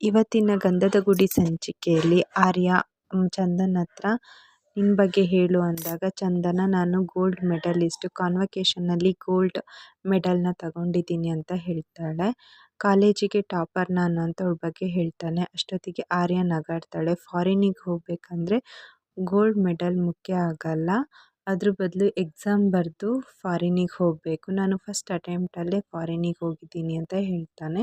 ಇವತ್ತಿನ ಗಂಧದ ಗುಡಿ ಸಂಚಿಕೆಯಲ್ಲಿ ಆರ್ಯ ಚಂದನ್ ಹತ್ರ ನಿನ್ನ ಬಗ್ಗೆ ಹೇಳು ಅಂದಾಗ, ಚಂದನ, ನಾನು ಗೋಲ್ಡ್ ಮೆಡಲಿಸ್ಟ್ ಕಾನ್ವಕೇಶನಲ್ಲಿ ಗೋಲ್ಡ್ ಮೆಡಲ್ನ ತಗೊಂಡಿದ್ದೀನಿ ಅಂತ ಹೇಳ್ತಾಳೆ. ಕಾಲೇಜಿಗೆ ಟಾಪರ್ ನಾನು ಅಂತ ಅವಳ ಬಗ್ಗೆ ಹೇಳ್ತಾನೆ. ಅಷ್ಟೊತ್ತಿಗೆ ಆರ್ಯ ನಗಾಡ್ತಾಳೆ. ಫಾರಿನಿಗೆ ಹೋಗಬೇಕಂದ್ರೆ ಗೋಲ್ಡ್ ಮೆಡಲ್ ಮುಖ್ಯ ಆಗಲ್ಲ. ಅದ್ರ ಬದಲು ಎಕ್ಸಾಮ್ ಬರೆದು ಫಾರಿನಿಗೆ ಹೋಗಬೇಕು. ನಾನು ಫಸ್ಟ್ ಅಟೆಂಪ್ಟಲ್ಲೇ ಫಾರಿನಿಗೆ ಹೋಗಿದ್ದೀನಿ ಅಂತ ಹೇಳ್ತಾನೆ.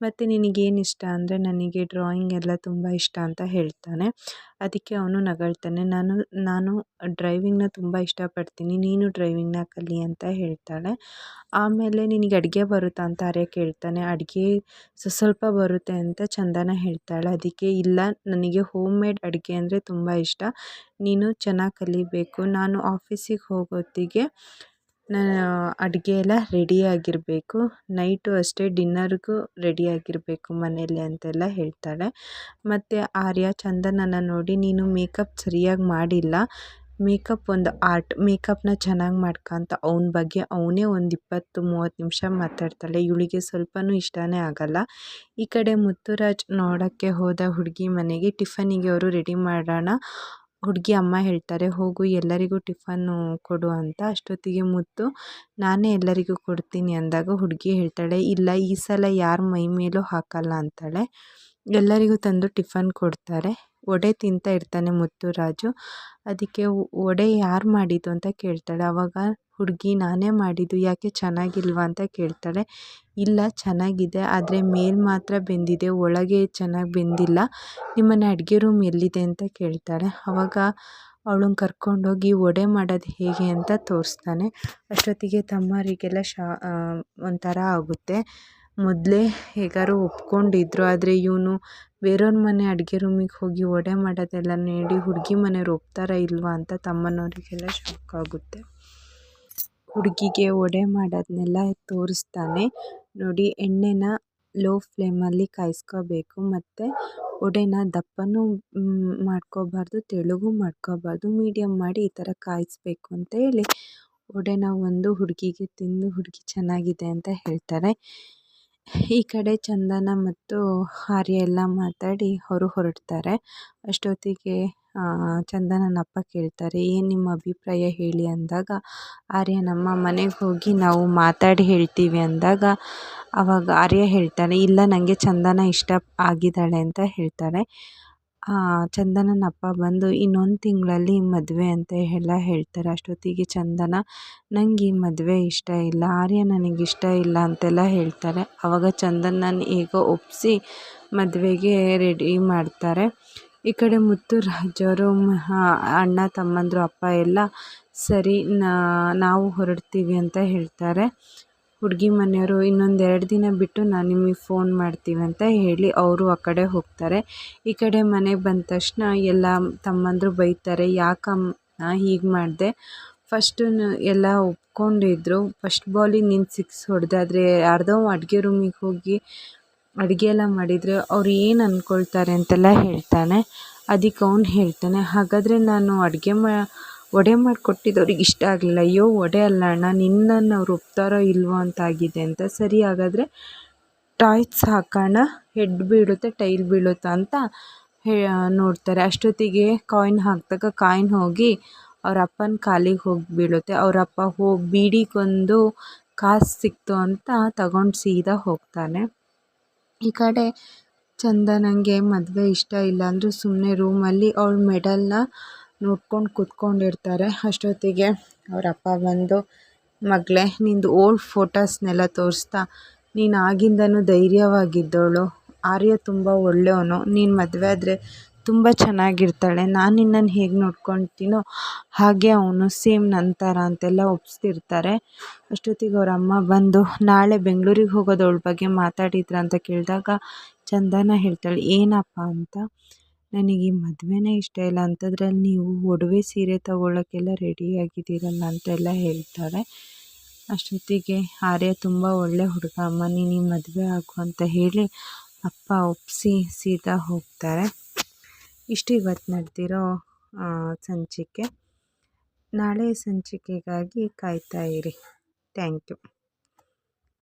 ಮತ್ತು ನಿನಗೇನು ಇಷ್ಟ ಅಂದರೆ ನನಗೆ ಡ್ರಾಯಿಂಗ್ ಎಲ್ಲ ತುಂಬ ಇಷ್ಟ ಅಂತ ಹೇಳ್ತಾನೆ. ಅದಕ್ಕೆ ಅವನು ನಗಳ್ತಾನೆ. ನಾನು ನಾನು ಡ್ರೈವಿಂಗ್ನ ತುಂಬ ಇಷ್ಟಪಡ್ತೀನಿ. ನೀನು ಡ್ರೈವಿಂಗ್ನ ಕಲಿ ಅಂತ ಹೇಳ್ತಾಳೆ. ಆಮೇಲೆ ನಿನಗೆ ಅಡುಗೆ ಬರುತ್ತಾ ಅಂತ ಆರ್ಯ ಕೇಳ್ತಾನೆ. ಅಡುಗೆ ಸ್ವಲ್ಪ ಬರುತ್ತೆ ಅಂತ ಚಂದನ ಹೇಳ್ತಾಳೆ. ಅದಕ್ಕೆ ಇಲ್ಲ, ನನಗೆ ಹೋಮ್ ಮೇಡ್ ಅಡುಗೆ ಅಂದರೆ ತುಂಬ ಇಷ್ಟ. ನೀನು ಚೆನ್ನಾಗಿ ಕಲಿಬೇಕು. ನಾನು ಆಫೀಸಿಗೆ ಹೋಗೋತ್ತಿಗೆ ಅಡುಗೆ ಎಲ್ಲ ರೆಡಿಯಾಗಿರಬೇಕು ನೈಟು ಅಷ್ಟೇ ಡಿನ್ನರ್ಗೂ ರೆಡಿಯಾಗಿರಬೇಕು ಮನೆಯಲ್ಲಿ ಅಂತೆಲ್ಲ ಹೇಳ್ತಾಳೆ. ಮತ್ತು ಆರ್ಯ ಚಂದನನ ನೋಡಿ, ನೀನು ಮೇಕಪ್ ಸರಿಯಾಗಿ ಮಾಡಿಲ್ಲ. ಮೇಕಪ್ ಒಂದು ಆರ್ಟ್ ಮೇಕಪ್ನ ಚೆನ್ನಾಗಿ ಮಾಡ್ಕೊ ಅಂತ ಅವನ ಬಗ್ಗೆ. ಅವನೇ ಒಂದು ಇಪ್ಪತ್ತು, ಮೂವತ್ತು ನಿಮಿಷ ಮಾತಾಡ್ತಾಳೆ. ಇವಳಿಗೆ ಸ್ವಲ್ಪನೂ ಇಷ್ಟನೇ ಆಗಲ್ಲ. ಈ ಕಡೆ ಮುತ್ತುರಾಜ್ ನೋಡೋಕ್ಕೆ ಹೋದ ಹುಡುಗಿ ಮನೆಗೆ ಟಿಫನಿಗೆ ಅವರು ರೆಡಿ ಮಾಡೋಣ. ಹುಡುಗಿ ಅಮ್ಮ ಹೇಳ್ತಾರೆ, ಹೋಗು, ಎಲ್ಲರಿಗೂ ಟಿಫನ್ನು ಕೊಡು ಅಂತ ಅಷ್ಟೊತ್ತಿಗೆ ಮುತ್ತು, ನಾನೇ ಎಲ್ಲರಿಗೂ ಕೊಡ್ತೀನಿ ಅಂದಾಗ ಹುಡುಗಿ ಹೇಳ್ತಾಳೆ, ಇಲ್ಲ, ಈ ಸಲ ಯಾರ ಮೈ ಮೇಲೂ ಹಾಕಲ್ಲ ಅಂತಾಳೆ. ಎಲ್ಲರಿಗೂ ತಂದು ಟಿಫನ್ ಕೊಡ್ತಾರೆ. ವಡೆ ತಿಂತ ಇರ್ತಾನೆ ಮುತ್ತುರಾಜು ಅದಕ್ಕೆ, ವಡೆ ಯಾರು ಮಾಡಿದ್ದು? ಅಂತ ಕೇಳ್ತಾಳೆ. ಆವಾಗ ಹುಡುಗಿ ನಾನೇ ಮಾಡಿದ್ದು, ಯಾಕೆ ಚೆನ್ನಾಗಿಲ್ವಾ ಅಂತ ಕೇಳ್ತಾಳೆ. ಇಲ್ಲ, ಚೆನ್ನಾಗಿದೆ, ಆದರೆ ಮೇಲೆ ಮಾತ್ರ ಬೆಂದಿದೆ, ಒಳಗೆ ಚೆನ್ನಾಗಿ ಬೆಂದಿಲ್ಲ, ನಿಮ್ಮನೆ ಅಡುಗೆ ರೂಮ್ ಎಲ್ಲಿದೆ ಅಂತ ಕೇಳ್ತಾಳೆ. ಅವಾಗ ಅವಳನ್ನ ಕರ್ಕೊಂಡೋಗಿ ವಡೆ ಮಾಡೋದು ಹೇಗೆ ಅಂತ ತೋರಿಸ್ತಾನೆ. ಅಷ್ಟೊತ್ತಿಗೆ ತಮ್ಮರಿಗೆಲ್ಲ ಶಾ ಒಂಥರ ಆಗುತ್ತೆ. ಮೊದಲೇ ಹೇಗಾರು ಒಪ್ಕೊಂಡಿದ್ರು, ಆದರೆ ಇವನು ಬೇರೆಯವ್ರ ಮನೆ ಅಡುಗೆ ರೂಮಿಗೆ ಹೋಗಿ ವಡೆ ಮಾಡೋದೆಲ್ಲ ನೋಡಿ ಹುಡುಗಿ ಮನೆಯವ್ರು ಒಪ್ತಾರಾ ಇಲ್ವಾ ಅಂತ ತಮ್ಮನವರಿಗೆಲ್ಲ ಶಾಕ್ ಆಗುತ್ತೆ. ಹುಡುಗಿಗೆ ವಡೆ ಮಾಡೋದನ್ನೆಲ್ಲ ತೋರಿಸ್ತಾನೆ. ನೋಡಿ, ಎಣ್ಣೆನ ಲೋ ಫ್ಲೇಮಲ್ಲಿ ಕಾಯಿಸ್ಕೋಬೇಕು. ಮತ್ತು ವಡೆನ ದಪ್ಪನೂ ಮಾಡ್ಕೋಬಾರ್ದು, ತೆಳುಗೂ ಮಾಡ್ಕೋಬಾರ್ದು. ಮೀಡಿಯಮ್ ಮಾಡಿ ಈ ಥರ ಕಾಯಿಸ್ಬೇಕು ಅಂತ ಹೇಳಿ ವಡೆನ ಒಂದು ಹುಡುಗಿಗೆ ತಿಂದು ಹುಡುಗಿ ಚೆನ್ನಾಗಿದೆ ಅಂತ ಹೇಳ್ತಾರೆ. ಈ ಕಡೆ ಚಂದನ ಮತ್ತು ಆರ್ಯ ಎಲ್ಲ ಮಾತಾಡಿ ಅವರು ಹೊರಡ್ತಾರೆ. ಅಷ್ಟೊತ್ತಿಗೆ ಚಂದನನ ಅಪ್ಪ ಕೇಳ್ತಾರೆ, ಏನು ನಿಮ್ಮ ಅಭಿಪ್ರಾಯ ಹೇಳಿ? ಅಂದಾಗ, ಆರ್ಯ, ನಮ್ಮ ಮನೆಗೆ ಹೋಗಿ ನಾವು ಮಾತಾಡಿ ಹೇಳ್ತೀವಿ. ಅಂದಾಗ ಆವಾಗ ಆರ್ಯ ಹೇಳ್ತಾನೆ, ಇಲ್ಲ ನನಗೆ ಚಂದನ ಇಷ್ಟ ಆಗಿದ್ದಾಳೆ ಅಂತ ಹೇಳ್ತಾರೆ ಚಂದನನ ಅಪ್ಪ ಬಂದು, ಇನ್ನೊಂದು ತಿಂಗಳಲ್ಲಿ ಮದುವೆ ಅಂತ ಎಲ್ಲ ಹೇಳ್ತಾರೆ, ಅಷ್ಟೊತ್ತಿಗೆ ಚಂದನ ನನಗೆ ಈ ಮದುವೆ ಇಷ್ಟ ಇಲ್ಲ, ಆರ್ಯ ನನಗೆ ಇಷ್ಟ ಇಲ್ಲ ಅಂತೆಲ್ಲ ಹೇಳ್ತಾರೆ. ಆವಾಗ ಚಂದನನ ಹೇಗೋ ಒಪ್ಪಿಸಿ ಮದುವೆಗೆ ರೆಡಿ ಮಾಡ್ತಾರೆ. ಈ ಕಡೆ ಮುತ್ತುರಾಜವರು ಅಣ್ಣ, ತಮ್ಮಂದಿರು, ಅಪ್ಪ ಎಲ್ಲ ಸರಿ ನಾವು ಹೊರಡ್ತೀವಿ ಅಂತ ಹೇಳ್ತಾರೆ. ಹುಡುಗಿ ಮನೆಯವರು ಇನ್ನೊಂದು ಎರಡು ದಿನ ಬಿಟ್ಟು ನಾನು ನಿಮಗೆ ಫೋನ್ ಮಾಡ್ತೀವಿ ಅಂತ ಹೇಳಿ ಅವರು ಆ ಕಡೆ ಹೋಗ್ತಾರೆ. ಈ ಕಡೆ ಮನೆಗೆ ಬಂದ ತಕ್ಷಣ ಎಲ್ಲ ತಮ್ಮಂದರು ಬೈತಾರೆ ಯಾಕಮ್ಮ ಹೀಗೆ ಮಾಡಿದೆ. ಫಸ್ಟು ಎಲ್ಲ ಒಪ್ಕೊಂಡಿದ್ರು. ಫಸ್ಟ್ ಬಾಲಿಗೆ ನೀನು ಸಿಕ್ಸ್ ಹೊಡೆದಾದ್ರೆ ಯಾರ್ದೋ ಅಡುಗೆ ರೂಮಿಗೆ ಹೋಗಿ ಅಡುಗೆ ಎಲ್ಲ ಮಾಡಿದರೆ ಅವ್ರು ಏನು ಅಂದ್ಕೊಳ್ತಾರೆ ಅಂತೆಲ್ಲ ಹೇಳ್ತಾನೆ. ಅದಕ್ಕೆ ಅವ್ನು ಹೇಳ್ತಾನೆ, ಹಾಗಾದರೆ ನಾನು ಅಡುಗೆ ಮಾ, ವಡೆ ಮಾಡಿಕೊಟ್ಟಿದ್ದು ಅವ್ರಿಗೆ ಇಷ್ಟ ಆಗಲಿಲ್ಲ. ಅಯ್ಯೋ, ವಡೆ ಅಲ್ಲ ಅಣ್ಣ, ನಿನ್ನನ್ನು ಅವ್ರು ಒಪ್ತಾರೋ ಇಲ್ವೋ ಅಂತ ಆಗಿದೆ ಅಂತ. ಸರಿ, ಹಾಗಾದರೆ ಟಾಯ್ಸ್ ಹಾಕೋಣ, ಹೆಡ್ ಬೀಳುತ್ತೆ, ಟೈಲ್ ಬೀಳುತ್ತಾ ಅಂತ ಹೇ, ನೋಡ್ತಾರೆ. ಅಷ್ಟೊತ್ತಿಗೆ ಕಾಯಿನ್ ಹಾಕಿದಾಗ ಕಾಯಿನ್ ಹೋಗಿ ಅವ್ರ ಅಪ್ಪನ ಕಾಲಿಗೆ ಹೋಗಿ ಬೀಳುತ್ತೆ. ಅವರಪ್ಪ ಹೋಗಿ ಬೀಡಿಗೊಂದು ಕಾಸು ಸಿಕ್ತು ಅಂತ ತಗೊಂಡು ಸೀದಾ ಹೋಗ್ತಾನೆ. ಈ ಕಡೆ ಚಂದನಂಗೆ ಮದುವೆ ಇಷ್ಟ ಇಲ್ಲ ಅಂದರೂ ಸುಮ್ಮನೆ ರೂಮಲ್ಲಿ ಅವ್ಳ ಮೆಡಲ್ನ ನೋಡ್ಕೊಂಡು ಕೂತ್ಕೊಂಡಿರ್ತಾರೆ. ಅಷ್ಟೊತ್ತಿಗೆ ಅವ್ರ ಅಪ್ಪ ಬಂದು, ಮಗಳೇ, ನಿಂದು ಓಲ್ಡ್ ಫೋಟೋಸ್ನೆಲ್ಲ ತೋರಿಸ್ತಾ, ನೀನು ಆಗಿಂದನೂ ಧೈರ್ಯವಾಗಿದ್ದವಳು ಆರ್ಯ ತುಂಬ ಒಳ್ಳೆಯವನು. ನೀನು ಮದುವೆ ಆದರೆ ತುಂಬ ಚೆನ್ನಾಗಿರ್ತಾಳೆ. ನಾನು ನಿನ್ನನ್ನು ಹೇಗೆ ನೋಡ್ಕೊತೀನೋ ಹಾಗೆ ಅವನು ಸೇಮ್ ನನ್ನ ಥರ ಅಂತೆಲ್ಲ ಒಪ್ಪಿಸ್ತಿರ್ತಾರೆ ಅಷ್ಟೊತ್ತಿಗೆ ಅವ್ರ ಅಮ್ಮ ಬಂದು, ನಾಳೆ ಬೆಂಗಳೂರಿಗೆ ಹೋಗೋದು ಅವಳ ಬಗ್ಗೆ ಮಾತಾಡಿದ್ರಾ ಅಂತ ಕೇಳಿದಾಗ ಚಂದನ ಹೇಳ್ತಾಳೆ, ಏನಪ್ಪ ಅಂತ, ನನಗೆ ಈ ಮದುವೆನೇ ಇಷ್ಟ ಇಲ್ಲ. ಅಂಥದ್ರಲ್ಲಿ ನೀವು ಒಡವೆ ಸೀರೆ ತಗೊಳ್ಳೋಕ್ಕೆಲ್ಲ ರೆಡಿಯಾಗಿದ್ದೀರಲ್ಲ ಅಂತೆಲ್ಲ ಹೇಳ್ತಾಳೆ. ಅಷ್ಟೊತ್ತಿಗೆ ಆರ್ಯ ತುಂಬ ಒಳ್ಳೆ ಹುಡುಗ, ಅಮ್ಮ, ನೀನು ಮದುವೆ ಆಗು ಅಂತ ಹೇಳಿ ಅಪ್ಪ ಒಪ್ಪಿಸಿ ಸೀದಾ ಹೋಗ್ತಾರೆ. ಇಷ್ಟು ಇವತ್ತು ನಡೆದಿರೋ ಸಂಚಿಕೆ. ನಾಳೆ ಸಂಚಿಕೆಗಾಗಿ ಕಾಯ್ತಾ ಇರಿ. Thank you.